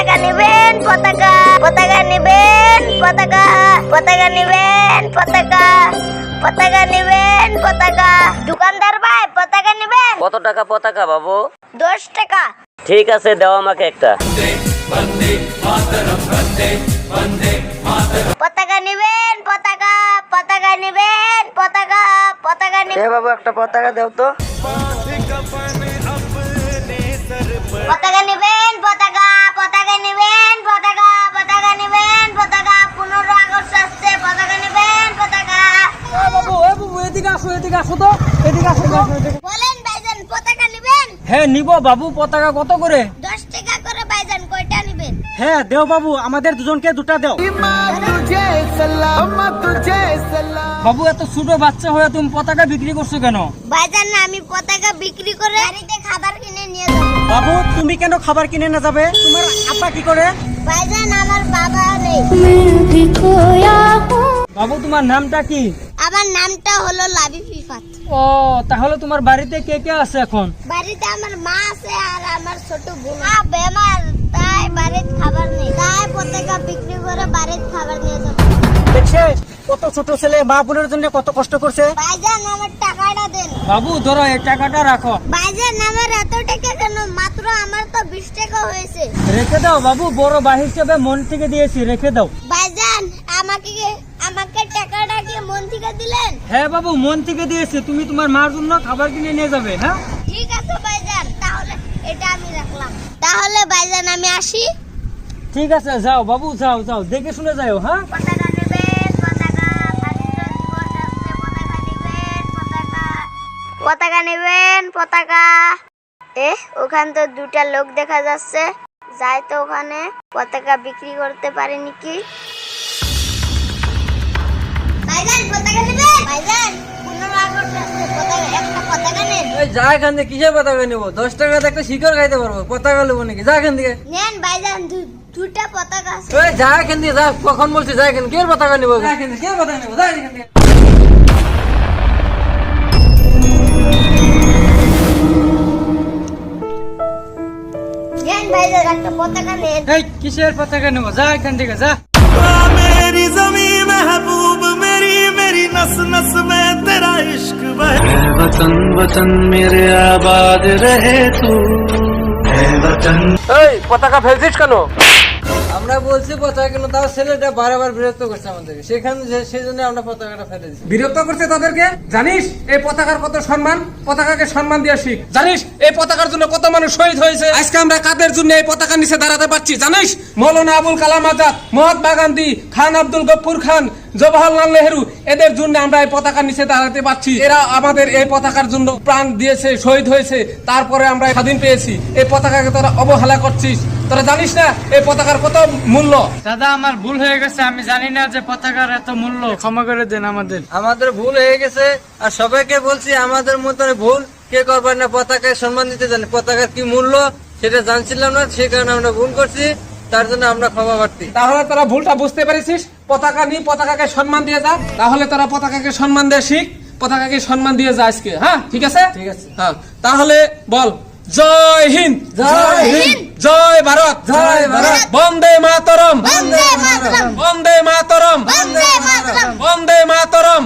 পতাকা নেবেন পতাকা পতাকা নেবেন পতাকা পতাকা নেবেন পতাকা পতাকা নেবেন পতাকা। দোকানদার ভাই পতাকা নেবেন? কত টাকা পতাকা বাবু? দশ টাকা। ঠিক আছে দাও আমাকে একটা। পতাকা নেবেন পতাকা পতাকা নেবেন পতাকা পতাকা নেবেন। বাবু একটা পতাকা দেও তো। পতাকা নেবেন? এদিকে আসো এদিকে আসো তো এদিকে আসো এদিকে বলেন ভাইজান পতাকা নেবেন? হ্যাঁ নিব বাবু পতাকা কত করে? টাকা করে ভাইজান কয়টা নেবেন? হ্যাঁ দেও বাবু আমাদের দুজনকে দুটা দেও। বাবু এত ছোট বাচ্চা হয়ে তুমি পতাকা বিক্রি করছ কেন? ভাইজান না আমি পতাকা বিক্রি করে বাড়িতে খাবার কিনে নিয়ে যাব। বাবু তুমি কেন খাবার কিনে না যাবে? তোমার আপা কি করে? ভাইজান আমার বাবা নেই। বাবু তোমার নামটা কি? আমার নামটা হলো লাভি ফিফাত। ও তাহলে তোমার বাড়িতে কে কে আছে এখন? বাড়িতে আমার মা আছে আর আমার ছোট বোন মা বেমার তাই বাড়িতে খাবার নেই। তাই পতাকা বিক্রি করে বাড়িতে খাবার নিয়ে যাব। দেখছে কত ছোট ছেলে মা বোনের জন্য কত কষ্ট করছে। ভাইজান আমার টাকাটা দেন। বাবু ধরো এই টাকাটা রাখো। ভাইজান আমার এত টাকা কেন? মাত্র আমার তো বিশ টাকা হয়েছে। রেখে দাও বাবু বড় ভাই হিসেবে মন থেকে দিয়েছি রেখে দাও ভাইজান আমাকে আমাকে টাকাটা কি মন থেকে দিলেন হ্যাঁ বাবু মন থেকে দিয়েছি। তুমি তোমার মার জন্য খাবার কিনে নিয়ে যাবে হ্যাঁ? ঠিক আছে ভাইজান তাহলে এটা আমি রাখলাম। তাহলে ভাইজান আমি আসি। ঠিক আছে যাও বাবু যাও যাও। দেখে শুনে যাও হ্যাঁ? পতাকা নেবেন পতাকা এ ওখান তো দুটা লোক দেখা যাচ্ছে। যাই তো ওখানে। পতাকা বিক্রি করতে পারে নাকি ভাইজান পতাকা কিসের পতাকা নেব? নেব নাকি? যা এখান থেকে। যা কিসের পতাকা নেব? জমি মেহবুব मेरी मेरी नस नस में तेरा इश्क बहे वतन वतन मेरे आबाद रहे तू है वतन এই পতাকা ফেলছিস কেন আমরা বলছি পতাকা কেন তাও ছেলেটা বারবার বিরক্ত করছে আমাদেরকে সেখানে যে- সেই জন্য আমরা পতাকাটা ফেলে দিচ্ছি বিরক্ত করছে তাদেরকে জানিস এই পতাকার কত সম্মান পতাকাকে সম্মান দিয়ে শিখ জানিস এই পতাকার জন্য কত মানুষ শহীদ হয়েছে আজকে আমরা কাদের জন্য এই পতাকা নিচে দাঁড়াতে পারছি জানিস মৌলানা আবুল কালাম আজাদ মহাত্মা গান্ধী খান আব্দুল গফুর খান জওয়াহরলাল নেহরু এদের জন্য আমরা এই পতাকার নিচে দাঁড়াতে পারছি। এরা আমাদের এই পতাকার জন্য প্রাণ দিয়েছে শহীদ হয়েছে। তারপরে আমরা স্বাধীন পেয়েছি। এই পতাকাকে তোরা অবহেলা করছিস। তোরা জানিস না এই পতাকার কত মূল্য? দাদা আমার ভুল হয়ে গেছে। আমি জানি না যে পতাকার এত মূল্য। ক্ষমা করে দেন আমাদের। আমাদের ভুল হয়ে গেছে আর সবাইকে বলছি আমাদের মতন ভুল কে করবার না? পতাকায় সম্মান দিতে জানি। পতাকার কি মূল্য সেটা জানছিলাম না সে কারণে আমরা ভুল করছি। তার জন্য আমরা ক্ষমা প্রার্থী। তাহলে তোরা ভুলটা বুঝতে পেরেছিস? পতাকা নিয়ে পতাকাকে সম্মান দিয়ে যা তাহলে তারা পতাকাকে সম্মান দেয় শিখ পতাকাকে সম্মান দিয়ে যা আজকে হ্যাঁ ঠিক আছে ঠিক আছে। হ্যাঁ তাহলে বল জয় হিন্দ জয় হিন্দ। জয় ভারত জয় ভারত। বন্দে মাতরম বন্দে মাতরম বন্দে মাতরম বন্দে মাতরম বন্দে মাতরম